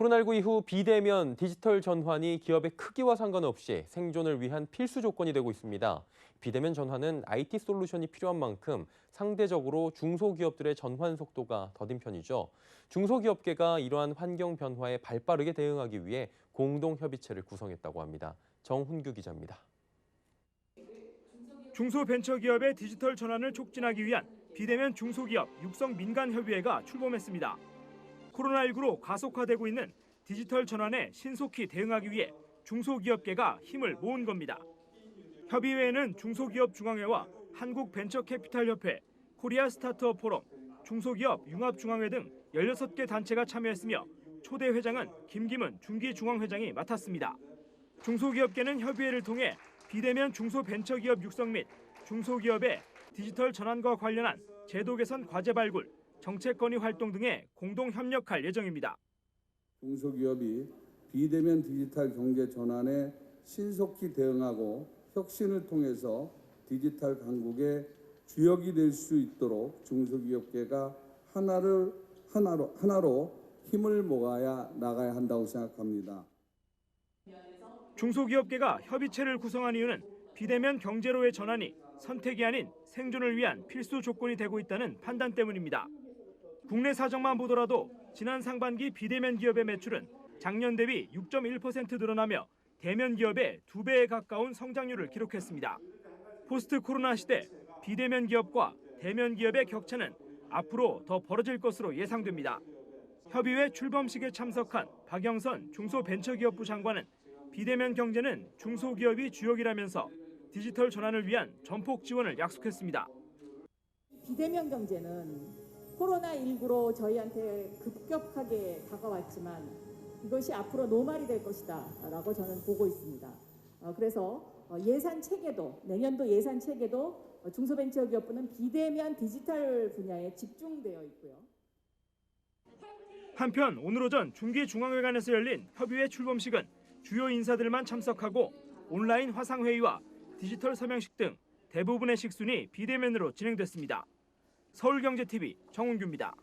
코로나19 이후 비대면 디지털 전환이 기업의 크기와 상관없이 생존을 위한 필수 조건이 되고 있습니다. 비대면 전환은 IT 솔루션이 필요한 만큼 상대적으로 중소기업들의 전환 속도가 더딘 편이죠. 중소기업계가 이러한 환경 변화에 발빠르게 대응하기 위해 공동 협의체를 구성했다고 합니다. 정훈규 기자입니다. 중소벤처기업의 디지털 전환을 촉진하기 위한 비대면 중소기업 육성 민간협의회가 출범했습니다. 코로나19로 가속화되고 있는 디지털 전환에 신속히 대응하기 위해 중소기업계가 힘을 모은 겁니다. 협의회에는 중소기업 중앙회와 한국벤처캐피탈협회, 코리아 스타트업 포럼, 중소기업 융합중앙회 등 16개 단체가 참여했으며 초대 회장은 김기문 중기중앙회장이 맡았습니다. 중소기업계는 협의회를 통해 비대면 중소벤처기업 육성 및 중소기업의 디지털 전환과 관련한 제도 개선 과제 발굴, 정책 건의 활동 등에 공동 협력할 예정입니다. 중소기업이 비대면 디지털 경제 전환에 신속히 대응하고 혁신을 통해서 디지털 강국의 주역이 될 수 있도록 중소기업계가 하나를 하나로 하나로 힘을 모아야 나가야 한다고 생각합니다. 중소기업계가 협의체를 구성한 이유는 비대면 경제로의 전환이 선택이 아닌 생존을 위한 필수 조건이 되고 있다는 판단 때문입니다. 국내 사정만 보더라도 지난 상반기 비대면 기업의 매출은 작년 대비 6.1% 늘어나며 대면 기업의 두 배에 가까운 성장률을 기록했습니다. 포스트 코로나 시대 비대면 기업과 대면 기업의 격차는 앞으로 더 벌어질 것으로 예상됩니다. 협의회 출범식에 참석한 박영선 중소벤처기업부 장관은 비대면 경제는 중소기업이 주역이라면서 디지털 전환을 위한 전폭 지원을 약속했습니다. 비대면 경제는 코로나19로 저희한테 급격하게 다가왔지만 이것이 앞으로 노말이 될 것이다 라고 저는 보고 있습니다. 어, 그래서 어, 예산 체계도 내년도 예산 체계도 어, 중소벤처기업부는 비대면 디지털 분야에 집중되어 있고요. 한편 오늘 오전 중기중앙회관에서 열린 협의회 출범식은 주요 인사들만 참석하고 온라인 화상회의와 디지털 서명식 등 대부분의 식순이 비대면으로 진행됐습니다. 서울경제TV 정훈규입니다.